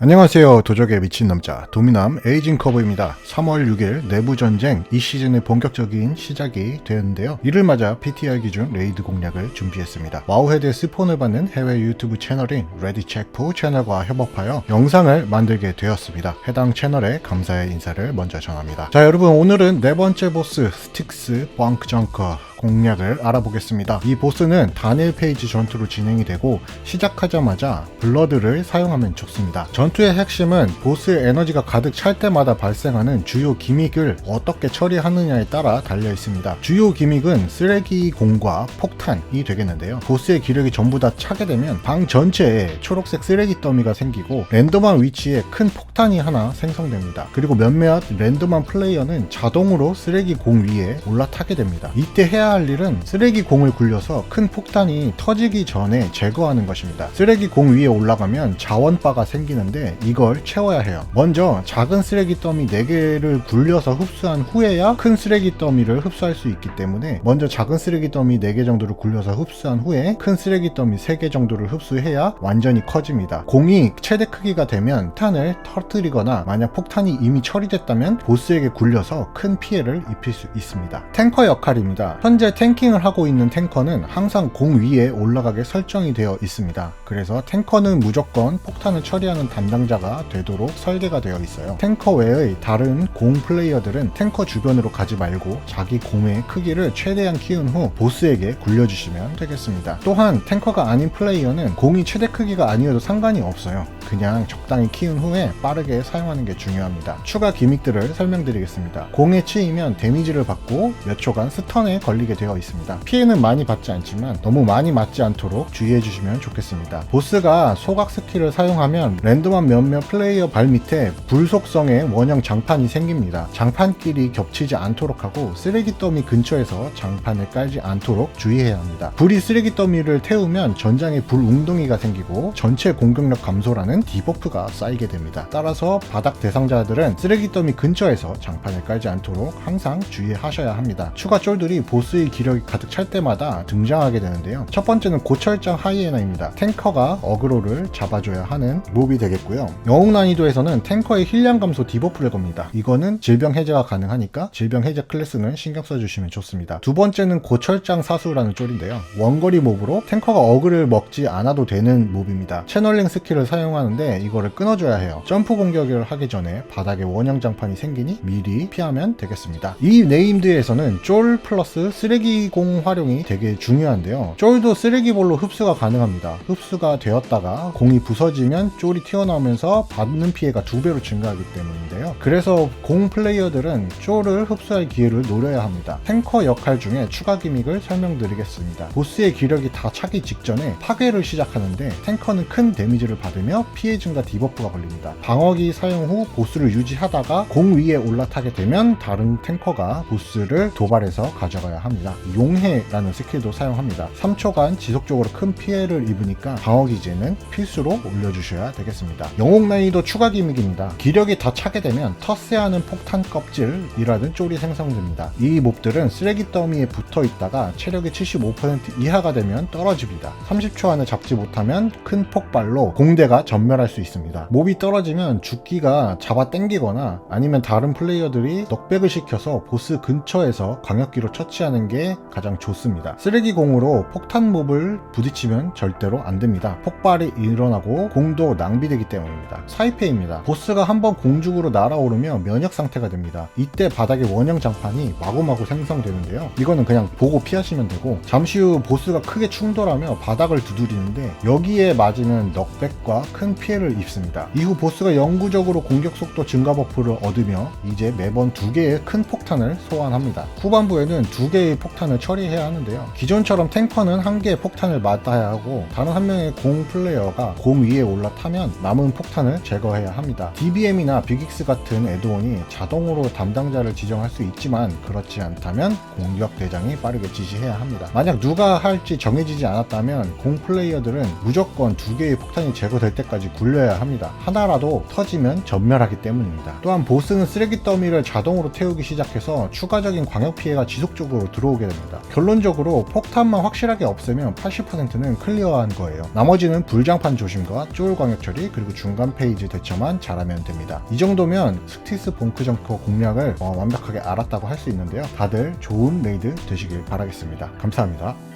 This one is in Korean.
안녕하세요. 도적의 미친 남자 도미남 에이징 커브입니다. 3월 6일 내부 전쟁 이 시즌의 본격적인 시작이 되었는데요. 이를 맞아 PTR 기준 레이드 공략을 준비했습니다. 와우헤드의 스폰을 받는 해외 유튜브 채널인 레디체크 채널과 협업하여 영상을 만들게 되었습니다. 해당 채널에 감사의 인사를 먼저 전합니다. 자 여러분 오늘은 네 번째 보스 스틱스 벙크 정커 공략을 알아보겠습니다. 이 보스는 단일 페이지 전투로 진행이 되고 시작하자마자 블러드를 사용하면 좋습니다. 전투의 핵심은 보스의 에너지가 가득 찰 때마다 발생하는 주요 기믹을 어떻게 처리하느냐에 따라 달려 있습니다. 주요 기믹은 쓰레기 공과 폭탄이 되겠는데요. 보스의 기력이 전부 다 차게 되면 방 전체에 초록색 쓰레기 더미가 생기고 랜덤한 위치에 큰 폭탄이 하나 생성됩니다. 그리고 몇몇 랜덤한 플레이어는 자동으로 쓰레기 공 위에 올라타게 됩니다. 이때 해야 할 일은 쓰레기 공을 굴려서 큰 폭탄이 터지기 전에 제거하는 것입니다. 쓰레기 공 위에 올라가면 자원바가 생기는데 이걸 채워야 해요. 먼저 작은 쓰레기 더미 4개를 굴려서 흡수한 후에야 큰 쓰레기 더미를 흡수할 수 있기 때문에 먼저 작은 쓰레기 더미 4개 정도를 굴려서 흡수한 후에 큰 쓰레기 더미 3개 정도를 흡수해야 완전히 커집니다. 공이 최대 크기가 되면 폭탄을 터뜨리거나 만약 폭탄이 이미 처리됐다면 보스에게 굴려서 큰 피해를 입힐 수 있습니다. 탱커 역할입니다. 현재 탱킹을 하고 있는 탱커는 항상 공 위에 올라가게 설정이 되어 있습니다. 그래서 탱커는 무조건 폭탄을 처리하는 담당자가 되도록 설계가 되어 있어요. 탱커 외의 다른 공 플레이어들은 탱커 주변으로 가지 말고 자기 공의 크기를 최대한 키운 후 보스에게 굴려주시면 되겠습니다. 또한 탱커가 아닌 플레이어는 공이 최대 크기가 아니어도 상관이 없어요. 그냥 적당히 키운 후에 빠르게 사용하는 게 중요합니다. 추가 기믹들을 설명드리겠습니다. 공에 치이면 데미지를 받고 몇 초간 스턴에 걸리게 되어 있습니다. 피해는 많이 받지 않지만 너무 많이 맞지 않도록 주의해 주시면 좋겠습니다. 보스가 소각 스킬을 사용하면 랜덤한 몇몇 플레이어 발 밑에 불속성의 원형 장판이 생깁니다. 장판끼리 겹치지 않도록 하고 쓰레기 더미 근처에서 장판을 깔지 않도록 주의해야 합니다. 불이 쓰레기 더미를 태우면 전장에 불 웅덩이가 생기고 전체 공격력 감소라는 디버프가 쌓이게 됩니다. 따라서 바닥 대상자들은 쓰레기 더미 근처에서 장판을 깔지 않도록 항상 주의하셔야 합니다. 추가 쫄들이 보스 의 기력이 가득 찰 때마다 등장하게 되는데요. 첫 번째는 고철장 하이에나입니다. 탱커가 어그로를 잡아줘야 하는 몹이 되겠고요. 영웅 난이도에서는 탱커의 힐량 감소 디버프를 겁니다. 이거는 질병 해제가 가능하니까 질병 해제 클래스는 신경 써주시면 좋습니다. 두 번째는 고철장 사수라는 쫄인데요. 원거리 몹으로 탱커가 어그를 먹지 않아도 되는 몹입니다. 채널링 스킬을 사용하는데 이거를 끊어줘야 해요. 점프 공격을 하기 전에 바닥에 원형 장판이 생기니 미리 피하면 되겠습니다. 이 네임드에서는 쫄 플러스 쓰레기공 활용이 되게 중요한데요. 쫄도 쓰레기볼로 흡수가 가능합니다. 흡수가 되었다가 공이 부서지면 쫄이 튀어나오면서 받는 피해가 두 배로 증가하기 때문인데요. 그래서 공 플레이어들은 쫄을 흡수할 기회를 노려야 합니다. 탱커 역할 중에 추가 기믹을 설명드리겠습니다. 보스의 기력이 다 차기 직전에 파괴를 시작하는데 탱커는 큰 데미지를 받으며 피해 증가 디버프가 걸립니다. 방어기 사용 후 보스를 유지하다가 공 위에 올라타게 되면 다른 탱커가 보스를 도발해서 가져가야 합니다. 용해라는 스킬도 사용합니다. 3초간 지속적으로 큰 피해를 입으니까 방어 기제는 필수로 올려주셔야 되겠습니다. 영웅 난이도 추가 기믹입니다. 기력이 다 차게 되면 터세하는 폭탄 껍질이라는 쫄이 생성됩니다. 이 몹들은 쓰레기 더미에 붙어 있다가 체력이 75% 이하가 되면 떨어집니다. 30초 안에 잡지 못하면 큰 폭발로 공대가 전멸할 수 있습니다. 몹이 떨어지면 죽기가 잡아 당기거나 아니면 다른 플레이어들이 넉백을 시켜서 보스 근처에서 광역기로 처치하는 게 가장 좋습니다. 쓰레기 공으로 폭탄 몹을 부딪히면 절대로 안 됩니다. 폭발이 일어나고 공도 낭비되기 때문입니다. 사이페입니다. 보스가 한번 공중으로 날아오르면 면역 상태가 됩니다. 이때 바닥에 원형 장판이 마구마구 생성되는데요. 이거는 그냥 보고 피하시면 되고 잠시 후 보스가 크게 충돌하며 바닥을 두드리는데 여기에 맞으면 넉백과 큰 피해를 입습니다. 이후 보스가 영구적으로 공격 속도 증가 버프를 얻으며 이제 매번 두 개의 큰 폭탄을 소환합니다. 후반부에는 두 개의 폭탄을 처리해야 하는데요. 기존처럼 탱커는 한 개의 폭탄을 맞아야 하고 다른 한 명의 공 플레이어가 공 위에 올라타면 남은 폭탄을 제거해야 합니다. DBM이나 빅익스 같은 애드온이 자동으로 담당자를 지정할 수 있지만 그렇지 않다면 공격 대장이 빠르게 지시해야 합니다. 만약 누가 할지 정해지지 않았다면 공 플레이어들은 무조건 두 개의 폭탄이 제거될 때까지 굴려야 합니다. 하나라도 터지면 전멸하기 때문입니다. 또한 보스는 쓰레기 더미를 자동으로 태우기 시작해서 추가적인 광역 피해가 지속적으로 들어오게 됩니다. 결론적으로 폭탄만 확실하게 없애면 80%는 클리어한 거예요. 나머지는 불장판 조심과 쫄 광역 처리 그리고 중간 페이지 대처만 잘하면 됩니다. 이 정도면 스티스 봉크 정커 공략을 어, 완벽하게 알았다고 할 수 있는데요. 다들 좋은 레이드 되시길 바라겠습니다. 감사합니다.